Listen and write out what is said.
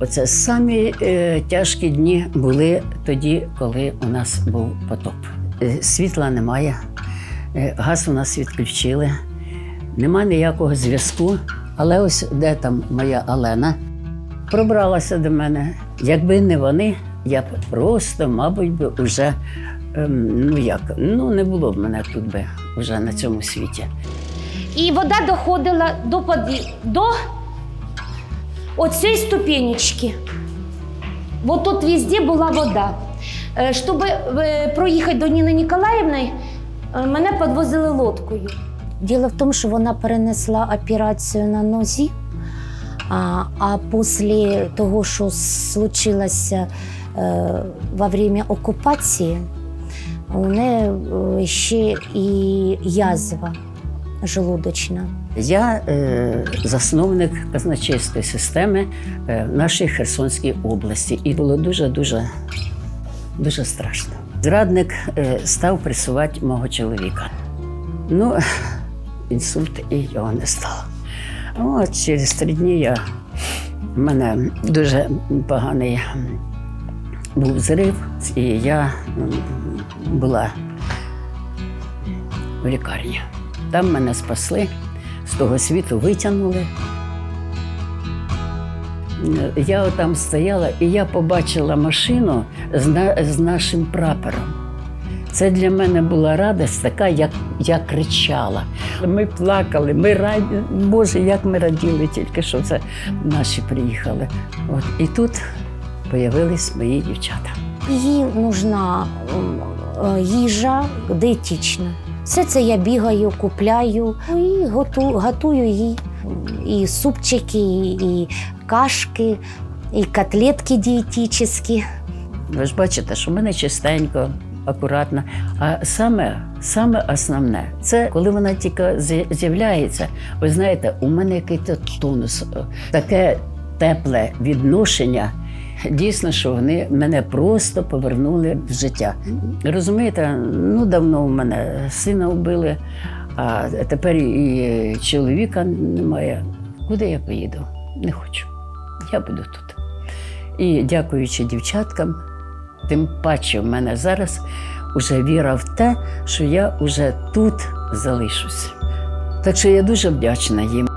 Оце самі е, тяжкі дні були тоді, коли у нас був потоп. Е, світла немає, е, газ у нас відключили, нема ніякого зв'язку. Але ось де там моя Алена пробралася до мене. Якби не вони, я б просто, мабуть, би уже ем, ну як, ну не було б мене тут би вже на цьому світі. І вода доходила до поді... до оцієї ступенечки. Вот тут везде була вода. Е, Щоб е, проїхати до Ніни Ніколаївни, е, мене підвозили лодкою. Діло в тому, що вона перенесла операцію на нозі, а, а після того, що случилося е, во время окупації, у неї ще і язва желудочна. Я е, засновник казначейської системи е, в нашій Херсонській області, і було дуже дуже дуже страшно. Зрадник е, став пресувати мого чоловіка. Ну, інсульт і його не стало. От через три дні я в мене дуже поганий був зрив, і я була в лікарні. Там мене спасли, з того світу витягнули. Я там стояла і я побачила машину з, на, з нашим прапором. Це для мене була радість така, як я кричала. Ми плакали, ми раді, Боже, як ми раділи тільки, що це наші приїхали. От, і тут з'явились мої дівчата. Їй нужна е, їжа диетична. Все це я бігаю, купляю і готу, готую їй і супчики, і, і кашки, і котлетки дієтичні. Ви ж бачите, що в мене чистенько, акуратно. А саме, саме основне це коли вона тільки з'являється. Ви знаєте, у мене якийсь тонус, е, таке тепле відношення. Дійсно, що вони мене просто повернули в життя. Розумієте, ну давно у мене сина вбили, а тепер і чоловіка немає. Куди я поїду? Не хочу. Я буду тут. І дякуючи дівчаткам, тим паче в мене зараз уже віра в те, що я вже тут залишусь. Так що я дуже вдячна їм.